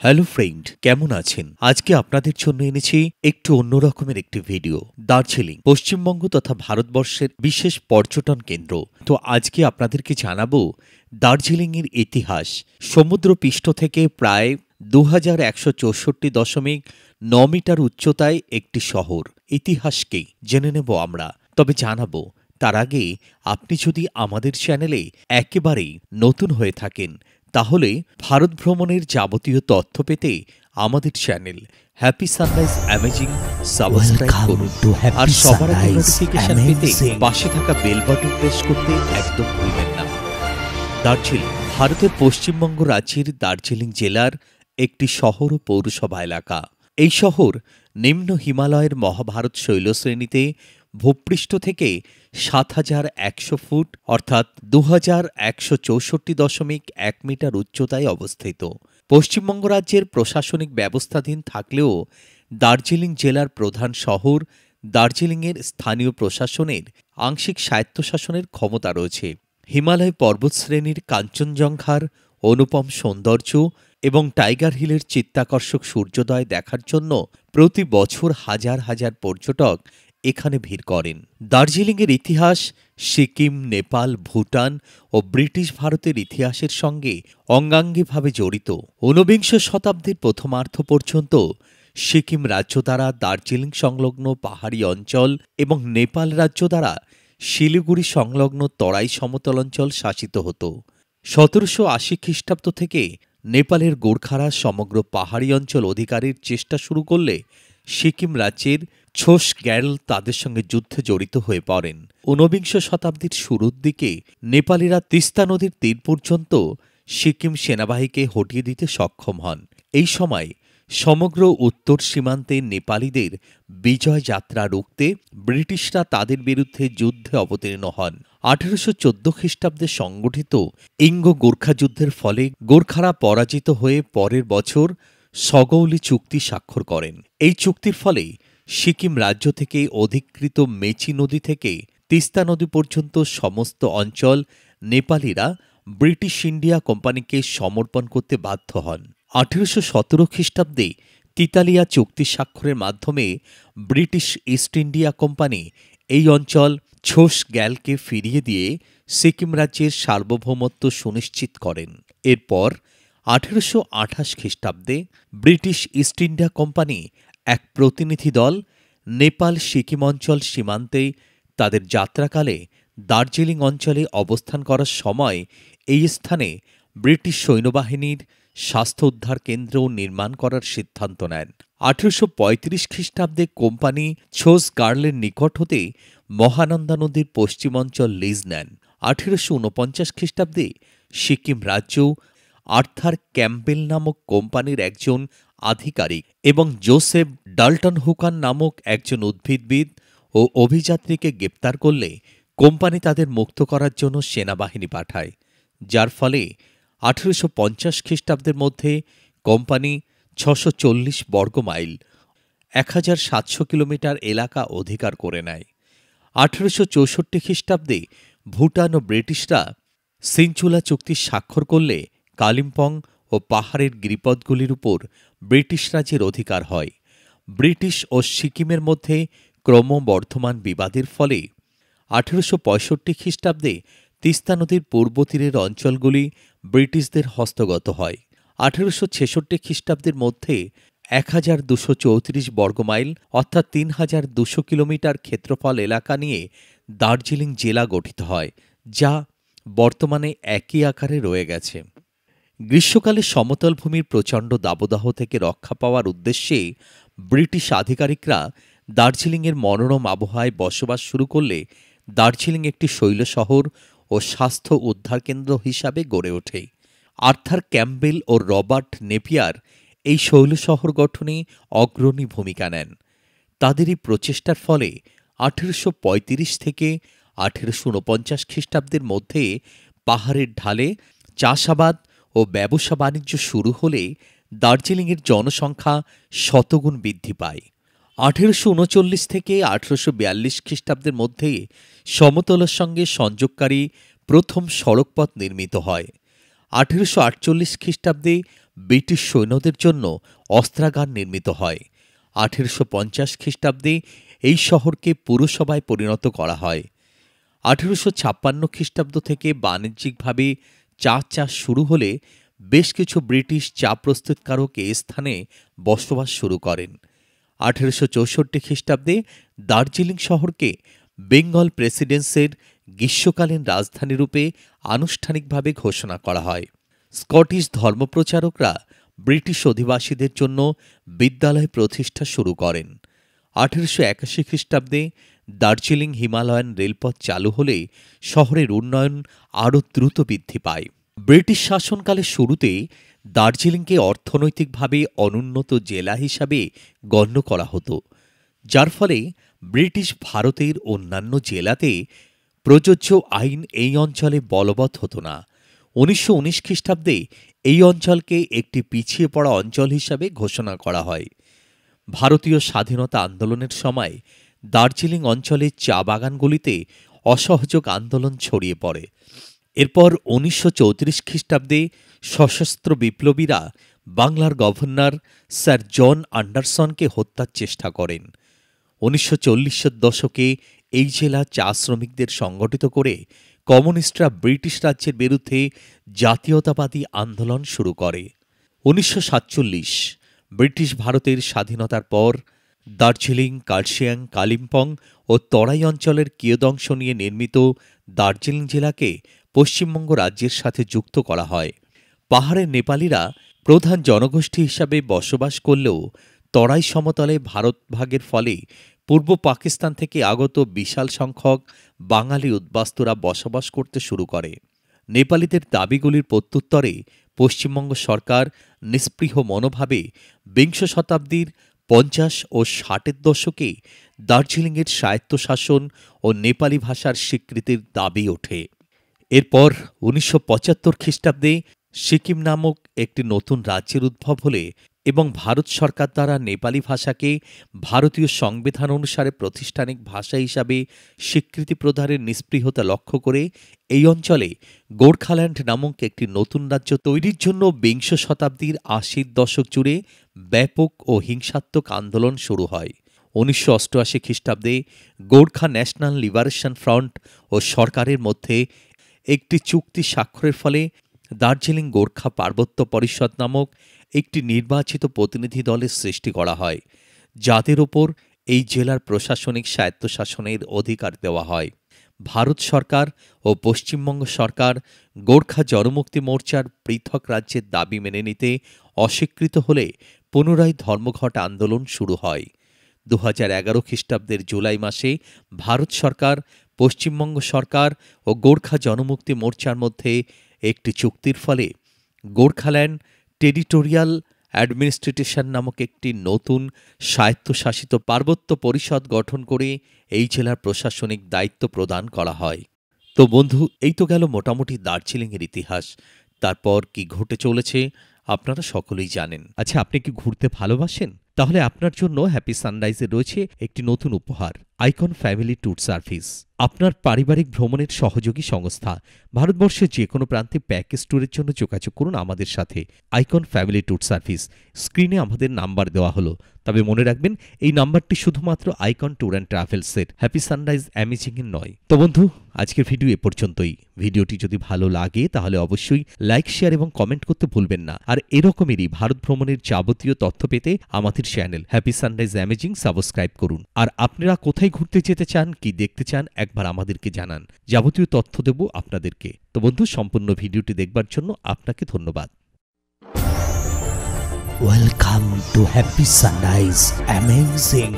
Hello friend কেমন আছেন? আজকে আপনাদের জন্য এনেছি একটু অন্যরকমের একটি ভিডিও দার্জিলিং, পশ্চিমবঙ্গ তথা ভারতবর্ষের বিশেষ পর্যটন কেন্দ্র। তো আজকে আপনাদেরকে জানাব দার্জিলিংয়ের ইতিহাস। সমুদ্র পৃষ্ঠ থেকে প্রায় দু হাজার একশো চৌষট্টি দশমিক ন মিটার উচ্চতায় একটি শহর। ইতিহাসকেই জেনে নেব আমরা। তবে জানাব, তার আগে আপনি যদি আমাদের চ্যানেলে একেবারেই নতুন হয়ে থাকেন তাহলে ভারত ভ্রমণের যাবতীয় তথ্য পেতে আমাদের channel happy sunrise amazing subscribe করুন। আর সবার আগে নোটিফিকেশন পেতে পাশে থাকা বেল বাটন প্রেস করতে একদম ভুলবেন না। দার্জিলিং ভারতের পশ্চিমবঙ্গ রাজ্যের দার্জিলিং জেলার একটি শহর ও পৌরসভা এলাকা। এই শহর নিম্ন হিমালয়ের মহাভারত শৈলশ্রেণীতে ভূপৃষ্ঠ থেকে সাত হাজার একশো ফুট, অর্থাৎ দু হাজার একশো চৌষট্টি দশমিক এক মিটার উচ্চতায় অবস্থিত। পশ্চিমবঙ্গ রাজ্যের প্রশাসনিক ব্যবস্থাধীন থাকলেও দার্জিলিং জেলার প্রধান শহর, দার্জিলিংয়ের স্থানীয় প্রশাসনের আংশিক স্বায়ত্তশাসনের ক্ষমতা রয়েছে। হিমালয় পর্বতশ্রেণীর কাঞ্চনজঙ্ঘার অনুপম সৌন্দর্য এবং টাইগার হিলের চিত্তাকর্ষক সূর্যোদয় দেখার জন্য প্রতি বছর হাজার হাজার পর্যটক এখানে ভিড় করেন। দার্জিলিংয়ের ইতিহাস, সিকিম, নেপাল, ভুটান ও ব্রিটিশ ভারতের ইতিহাসের সঙ্গে অঙ্গাঙ্গিভাবে জড়িত। ঊনবিংশ শতাব্দীর প্রথমার্ধ পর্যন্ত সিকিম রাজ্য দ্বারা দার্জিলিং সংলগ্ন পাহাড়ি অঞ্চল এবং নেপাল রাজ্য দ্বারা শিলিগুড়ি সংলগ্ন তরাই সমতল অঞ্চল শাসিত হতো। সতেরোশো আশি খ্রিস্টাব্দ থেকে নেপালের গোর্খারা সমগ্র পাহাড়ি অঞ্চল অধিকারের চেষ্টা শুরু করলে সিকিম রাজ্যের ছোস গ্যারল তাদের সঙ্গে যুদ্ধে জড়িত হয়ে পড়েন। ঊনবিংশ শতাব্দীর শুরুর দিকে নেপালিরা তিস্তা নদীর তীর পর্যন্ত সিকিম সেনাবাহিনীকে হটিয়ে দিতে সক্ষম হন। এই সময় সমগ্র উত্তর সীমান্তে নেপালিদের বিজয় যাত্রা রুখতে ব্রিটিশরা তাদের বিরুদ্ধে যুদ্ধে অবতীর্ণ হন। আঠেরোশো চোদ্দ খ্রিস্টাব্দে সংগঠিত ইঙ্গ গোর্খা যুদ্ধের ফলে গোর্খারা পরাজিত হয়ে পরের বছর সগৌলি চুক্তি স্বাক্ষর করেন। এই চুক্তির ফলে সিকিম রাজ্য থেকে অধিকৃত মেচি নদী থেকে তিস্তা নদী পর্যন্ত সমস্ত অঞ্চল নেপালিরা ব্রিটিশ ইন্ডিয়া কোম্পানিকে সমর্পণ করতে বাধ্য হন। আঠেরোশো সতেরো খ্রিস্টাব্দে তিতালিয়া চুক্তি স্বাক্ষরের মাধ্যমে ব্রিটিশ ইস্ট ইন্ডিয়া কোম্পানি এই অঞ্চল ছোস গ্যালকে ফিরিয়ে দিয়ে সিকিম রাজ্যের সার্বভৌমত্ব সুনিশ্চিত করেন। এরপর আঠেরোশো আঠাশ খ্রিস্টাব্দে ব্রিটিশ ইস্ট ইন্ডিয়া কোম্পানি এক প্রতিনিধি দল নেপাল সিকিম অঞ্চল সীমান্তে তাদের যাত্রাকালে দার্জিলিং অঞ্চলে অবস্থান করার সময় এই স্থানে ব্রিটিশ সৈন্যবাহিনীর স্বাস্থ্য উদ্ধার কেন্দ্র নির্মাণ করার সিদ্ধান্ত নেন। আঠেরোশো পঁয়ত্রিশ খ্রিস্টাব্দে কোম্পানি ছোস গার্লের নিকট হতে মহানন্দা নদীর পশ্চিমাঞ্চল লিজ নেন। আঠেরোশো ঊনপঞ্চাশ খ্রিস্টাব্দে সিকিম রাজ্য আর্থার ক্যাম্পেল নামক কোম্পানির একজন আধিকারিক এবং জোসেফ ডাল্টন হুকান নামক একজন উদ্ভিদবিদ ও অভিযাত্রীকে গ্রেপ্তার করলে কোম্পানি তাদের মুক্ত করার জন্য সেনাবাহিনী পাঠায়, যার ফলে আঠেরোশো পঞ্চাশ খ্রিস্টাব্দের মধ্যে কোম্পানি ছশো চল্লিশ বর্গ মাইল, এক হাজার সাতশো কিলোমিটার এলাকা অধিকার করে নেয়। আঠেরোশো চৌষট্টি খ্রিস্টাব্দে ভুটান ও ব্রিটিশরা সিনচুলা চুক্তি স্বাক্ষর করলে কালিম্পং ও পাহাড়ের গিরিপথগুলির উপর ব্রিটিশ রাজ্যের অধিকার হয়। ব্রিটিশ ও সিকিমের মধ্যে ক্রমবর্ধমান বিবাদের ফলে আঠেরোশো পঁয়ষট্টি খ্রিস্টাব্দে তিস্তা নদীর পূর্ব তীরের অঞ্চলগুলি ব্রিটিশদের হস্তগত হয়। আঠেরোশো ছেষট্টি খ্রিস্টাব্দের মধ্যে এক হাজার দুশো চৌত্রিশ বর্গমাইল অর্থাৎ তিন হাজার দুশো কিলোমিটার ক্ষেত্রফল এলাকা নিয়ে দার্জিলিং জেলা গঠিত হয়, যা বর্তমানে একই আকারে রয়ে গেছে। গ্রীষ্মকালে সমতল ভূমির প্রচণ্ড দাবদাহ থেকে রক্ষা পাওয়ার উদ্দেশ্যে ব্রিটিশ আধিকারিকরা দার্জিলিংয়ের মনোরম আবহাওয়ায় বসবাস শুরু করলে দার্জিলিং একটি শৈল শহর ও স্বাস্থ্য উদ্ধার কেন্দ্র হিসাবে গড়ে ওঠে। আর্থার ক্যাম্বেল ও রবার্ট নেপিয়ার এই শৈল শহর গঠনে অগ্রণী ভূমিকা নেন। তাদের এই প্রচেষ্টার ফলে আঠেরোশো পঁয়ত্রিশ থেকে আঠেরোশো ঊনপঞ্চাশ খ্রিস্টাব্দের মধ্যে পাহাড়ের ঢালে চাষাবাদ ও ব্যবসা বাণিজ্য শুরু হলে দার্জিলিংয়ের জনসংখ্যা শতগুণ বৃদ্ধি পায়। আঠেরোশো উনচল্লিশ থেকে আঠেরোশো বিয়াল্লিশ খ্রিস্টাব্দের মধ্যে সমতলের সঙ্গে সংযোগকারী প্রথম সড়কপথ নির্মিত হয়। আঠেরোশো আটচল্লিশ খ্রিস্টাব্দে ব্রিটিশ সৈন্যদের জন্য অস্ত্রাগার নির্মিত হয়। আঠেরোশো পঞ্চাশ খ্রিস্টাব্দে এই শহরকে পুরসভায় পরিণত করা হয়। আঠেরোশো ছাপ্পান্ন খ্রিস্টাব্দ থেকে বাণিজ্যিকভাবে চা চাষ শুরু হলে বেশ কিছু ব্রিটিশ চা প্রস্তুতকারক এ স্থানে বসবাস শুরু করেন। আঠেরোশো চৌষট্টি খ্রিস্টাব্দে দার্জিলিং শহরকে বেঙ্গল প্রেসিডেন্সের গ্রীষ্মকালীন রাজধানী রূপে আনুষ্ঠানিকভাবে ঘোষণা করা হয়। স্কটিশ ধর্মপ্রচারকরা ব্রিটিশ অধিবাসীদের জন্য বিদ্যালয় প্রতিষ্ঠা শুরু করেন। আঠেরোশো একাশি খ্রিস্টাব্দে দার্জিলিং হিমালয়ান রেলপথ চালু হলে শহরের উন্নয়ন আরও দ্রুত বৃদ্ধি পায়। ব্রিটিশ শাসনকালের শুরুতে দার্জিলিংকে অর্থনৈতিকভাবে অনুন্নত জেলা হিসাবে গণ্য করা হতো, যার ফলে ব্রিটিশ ভারতের অন্যান্য জেলাতে প্রযোজ্য আইন এই অঞ্চলে বলবৎ হতো না। উনিশশো উনিশ খ্রিস্টাব্দে এই অঞ্চলকে একটি পিছিয়ে পড়া অঞ্চল হিসাবে ঘোষণা করা হয়। ভারতীয় স্বাধীনতা আন্দোলনের সময় দার্জিলিং অঞ্চলের চা বাগানগুলিতে অসহযোগ আন্দোলন ছড়িয়ে পড়ে। এরপর উনিশশো চৌত্রিশ খ্রিস্টাব্দে সশস্ত্র বিপ্লবীরা বাংলার গভর্নর স্যার জন আন্ডারসনকে হত্যার চেষ্টা করেন। উনিশশো চল্লিশের দশকে এই জেলা চা শ্রমিকদের সংগঠিত করে কমিউনিস্টরা ব্রিটিশ রাজ্যের বিরুদ্ধে জাতীয়তাবাদী আন্দোলন শুরু করে। উনিশশো সাতচল্লিশ, ব্রিটিশ ভারতের স্বাধীনতার পর দার্জিলিং কার্শিয়াং কালিম্পং ও তরাই অঞ্চলের কিয়দংশ নিয়ে নির্মিত দার্জিলিং জেলাকে পশ্চিমবঙ্গ রাজ্যের সাথে যুক্ত করা হয়। পাহাড়ের নেপালিরা প্রধান জনগোষ্ঠী হিসাবে বসবাস করলেও তরাই সমতলে ভারত ভাগের ফলে পূর্ব পাকিস্তান থেকে আগত বিশাল সংখ্যক বাঙালি উদ্বাস্তুরা বসবাস করতে শুরু করে। নেপালিদের দাবিগুলির প্রত্যুত্তরে পশ্চিমবঙ্গ সরকার নিস্পৃহ মনোভাবে বিংশ শতাব্দীর পঞ্চাশ ও ষাটের দশকে দার্জিলিংয়ের স্বায়ত্তশাসন ও নেপালি ভাষার স্বীকৃতির দাবি ওঠে। এরপর উনিশশো পঁচাত্তর খ্রিস্টাব্দে সিকিম নামক একটি নতুন রাজ্যের উদ্ভব হলে এবং ভারত সরকার দ্বারা নেপালি ভাষাকে ভারতীয় সংবিধান অনুসারে প্রতিষ্ঠানিক ভাষা হিসাবে স্বীকৃতি প্রদানের নিস্পৃহতা লক্ষ্য করে এই অঞ্চলে গোর্খাল্যান্ড নামক একটি নতুন রাজ্য তৈরির জন্য বিংশ শতাব্দীর আশির দশক জুড়ে ব্যাপক ও হিংসাত্মক আন্দোলন শুরু হয়। উনিশশো অষ্টআশি খ্রিস্টাব্দে গোর্খা ন্যাশনাল লিবারেশন ফ্রন্ট ও সরকারের মধ্যে একটি চুক্তি স্বাক্ষরের ফলে দার্জিলিং গোর্খা পার্বত্য পরিষদ নামক একটি নির্বাচিত প্রতিনিধি দলের সৃষ্টি করা হয়, যাদের ওপর এই জেলার প্রশাসনিক স্বায়ত্তশাসনের অধিকার দেওয়া হয়। ভারত সরকার ও পশ্চিমবঙ্গ সরকার গোর্খা জনমুক্তি মোর্চার পৃথক রাজ্যের দাবি মেনে নিতে অস্বীকৃত হলে পুনরায় ধর্মঘট আন্দোলন শুরু হয়। দু এগারো খ্রিস্টাব্দের জুলাই মাসে ভারত সরকার, পশ্চিমবঙ্গ সরকার ও গোর্খা জনমুক্তি মোর্চার মধ্যে একটি চুক্তির ফলে গোর্খাল্যান্ড টেরিটোরিয়াল অ্যাডমিনিস্ট্রেশন নামক একটি নতুন স্বায়ত্তশাসিত পার্বত্য পরিষদ গঠন করে এই জেলার প্রশাসনিক দায়িত্ব প্রদান করা হয়। তো বন্ধু, এই তো গেল মোটামুটি দার্জিলিংয়ের ইতিহাস। তারপর কি ঘটে চলেছে আপনারা সকলেই জানেন। আচ্ছা আপনি কি ঘুরতে ভালোবাসেন? তাহলে আপনার জন্য হ্যাপি সানরাইজে রয়েছে একটি নতুন উপহার আইকন ফ্যামিলি ট্যুর সার্ভিস আপনার পারিবারিক ভ্রমণের সহযোগী সংস্থা। ভারতবর্ষের যে কোনো প্রান্তে প্যাকেজ ট্যুরের জন্য যোগাযোগ করুন আমাদের সাথে। আইকন ফ্যামিলি ট্যুর সার্ভিস স্ক্রিনে আমাদের নাম্বার দেওয়া হলো। তবে মনে রাখবেন, এই নাম্বারটি শুধুমাত্র আইকন ট্যুর অ্যান্ড ট্রাভেলসের হ্যাপি সানরাইজ অ্যামেজিংয়ের নয়। তো বন্ধু, আজকের ভিডিও এ পর্যন্তই। ভিডিওটি যদি ভালো লাগে, তাহলে অবশ্যই লাইক শেয়ার এবং কমেন্ট করতে ভুলবেন না। আর এরকমেরই ভারত ভ্রমণের যাবতীয় তথ্য পেতে আমাদের channel happy sunrise amazing subscribe করুন। আর আপনারা কোথায় ঘুরতে যেতে চান, কি দেখতে চান, একবার আমাদেরকে জানান। যাবতীয় তথ্য দেব আপনাদেরকে। তো বন্ধু, সম্পূর্ণ ভিডিওটি দেখবার জন্য আপনাকে ধন্যবাদ। Welcome to happy sunrise Amazing